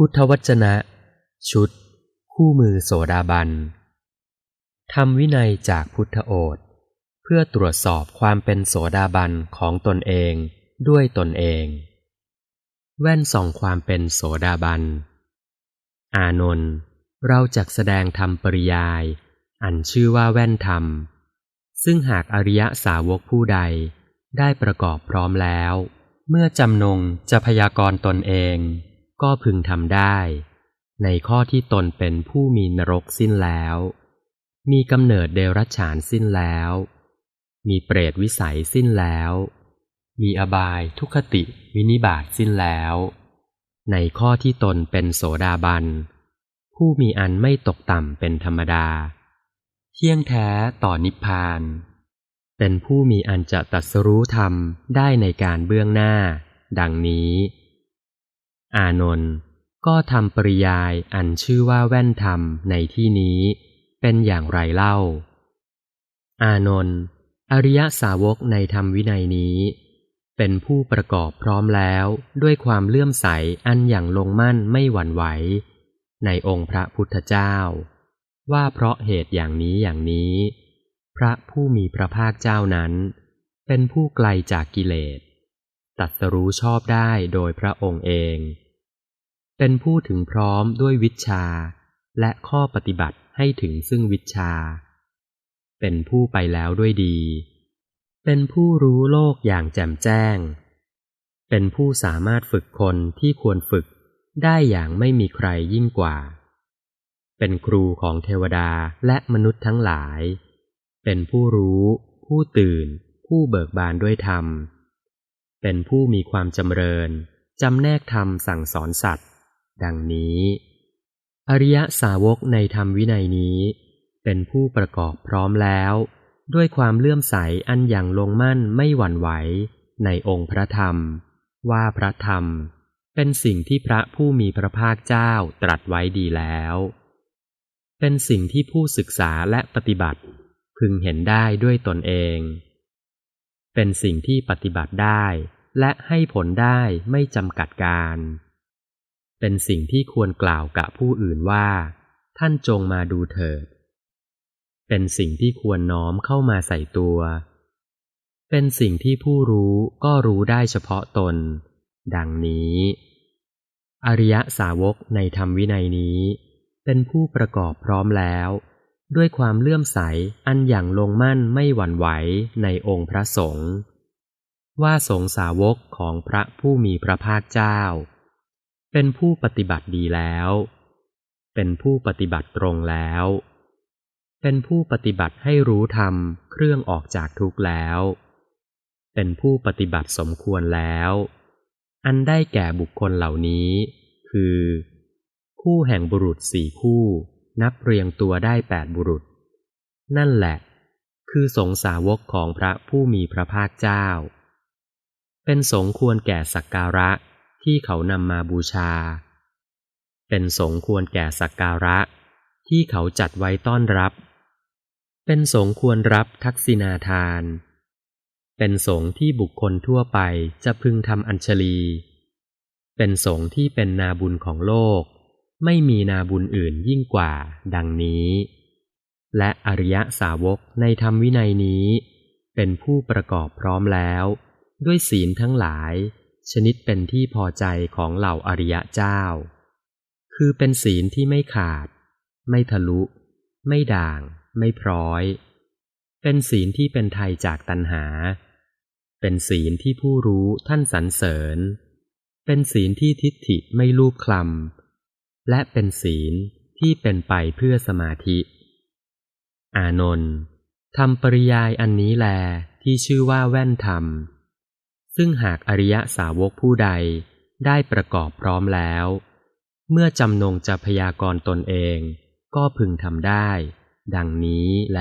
พุทธวจนะ ชุด คู่มือโสดาบันทำวินัยจากพุทธโอษเพื่อตรวจสอบความเป็นโสดาบันของตนเองด้วยตนเอง แว่นส่องความเป็นโสดาบัน อานนท์เราจักแสดงธรรมปริยาย อันชื่อว่าแว่นธรรม ซึ่งหากอริยสาวกผู้ใดได้ประกอบพร้อมแล้ว เมื่อจำนงจะพยากรณ์ตนเอง ก็พึงทำได้ ในข้อที่ตนเป็นผู้มีนรกสิ้นแล้ว มีกำเนิดเดรัจฉานสิ้นแล้ว มีเปรตวิสัยสิ้นแล้ว มีอบายทุคติวินิบาตสิ้นแล้ว ในข้อที่ตนเป็นโสดาบัน ผู้มีอันไม่ตกต่ำเป็นธรรมดา เที่ยงแท้ต่อนิพพาน เป็นผู้มีอันจะตัดสรู้ธรรมได้ในการเบื้องหน้า ดังนี้ อานนท์ก็ทำปริยายอันชื่อว่าแว่นธรรมในที่นี้เป็นอย่างไรเล่า อานนท์อริยสาวกในธรรมวินัยนี้ เป็นผู้ประกอบพร้อมแล้วด้วยความเลื่อมใสอันอย่างลงมั่นไม่หวั่นไหว ในองค์พระพุทธเจ้า ว่าเพราะเหตุอย่างนี้อย่างนี้ พระผู้มีพระภาคเจ้านั้น เป็นผู้ไกลจากกิเลสตัดสรู้ชอบได้โดยพระองค์เอง เป็นผู้ถึงพร้อมด้วยวิชา และข้อปฏิบัติให้ถึงซึ่งวิชา เป็นผู้ไปแล้วด้วยดี เป็นผู้รู้โลกอย่างแจ่มแจ้ง เป็นผู้สามารถฝึกคนที่ควรฝึกได้อย่างไม่มีใครยิ่งกว่า เป็นครูของเทวดาและมนุษย์ทั้งหลาย เป็นผู้รู้ ผู้ตื่น ผู้เบิกบานด้วยธรรม เป็นผู้มีความจำเริญ จำแนกธรรมสั่งสอนสัตว์ ดังนี้ อริยสาวกในธรรมวินัยนี้ เป็นผู้ประกอบพร้อมแล้ว ด้วยความเลื่อมใสอันอย่างลงมั่นไม่หวั่นไหวในองค์พระธรรม ว่าพระธรรมเป็นสิ่งที่พระผู้มีพระภาคเจ้าตรัสไว้ดีแล้ว เป็นสิ่งที่ผู้ศึกษาและปฏิบัติ พึงเห็นได้ด้วยตนเอง เป็นสิ่งที่ปฏิบัติได้และให้ผลได้ไม่จำกัดการ เป็นสิ่งที่ควรกล่าวกับผู้อื่นว่า ท่านจงมาดูเถิด เป็นสิ่งที่ควรน้อมเข้ามาใส่ตัว เป็นสิ่งที่ผู้รู้ก็รู้ได้เฉพาะตน ดังนี้ อริยสาวกในธรรมวินัยนี้ เป็นผู้ประกอบพร้อมแล้ว ด้วยความเลื่อมใสอันอย่างลงมั่นไม่หวั่นไหวในองค์พระสงฆ์ว่าสงสาวกของพระผู้มีพระภาคเจ้า เป็นผู้ปฏิบัติดีแล้ว เป็นผู้ปฏิบัติตรงแล้ว เป็นผู้ปฏิบัติให้รู้ธรรมเครื่องออกจากทุกข์แล้ว เป็นผู้ปฏิบัติสมควรแล้ว อันได้แก่บุคคลเหล่านี้ คือ คู่แห่งบุรุษสี่คู่ นับเรียงตัวได้แปดบุรุษ นั่นแหละ คือสงสาวกของพระผู้มีพระภาคเจ้า เป็นสงควรแก่สักการะ ที่เขานำมาบูชา เป็นสงควรแก่สักการะ ที่เขาจัดไว้ต้อนรับ เป็นสงควรรับทักษิณาทาน เป็นสงที่บุคคลทั่วไปจะพึงทำอัญชลี เป็นสงที่เป็นนาบุญของโลก ไม่มีนาบุญอื่นยิ่งกว่า ดังนี้ และอริยสาวกในธรรมวินัยนี้ เป็นผู้ประกอบพร้อมแล้ว ด้วยศีลทั้งหลาย ชนิดเป็นที่พอใจของเหล่าอริยะเจ้า คือเป็นศีลที่ไม่ขาด ไม่ทะลุ ไม่ด่าง ไม่พร้อย เป็นศีลที่เป็นไทยจากตัณหา เป็นศีลที่ผู้รู้ท่านสรรเสริญ เป็นศีลที่ทิฏฐิไม่ลูบคลำ และเป็นศีลที่เป็นไปเพื่อสมาธิ อานนท์ทำปริยายอันนี้แลที่ชื่อว่าแว่นธรรม ซึ่งหากอริยสาวกผู้ใดได้ประกอบพร้อมแล้ว เมื่อจำนงจะพยากรณ์ตนเอง ก็พึงทำได้ ดังนี้แล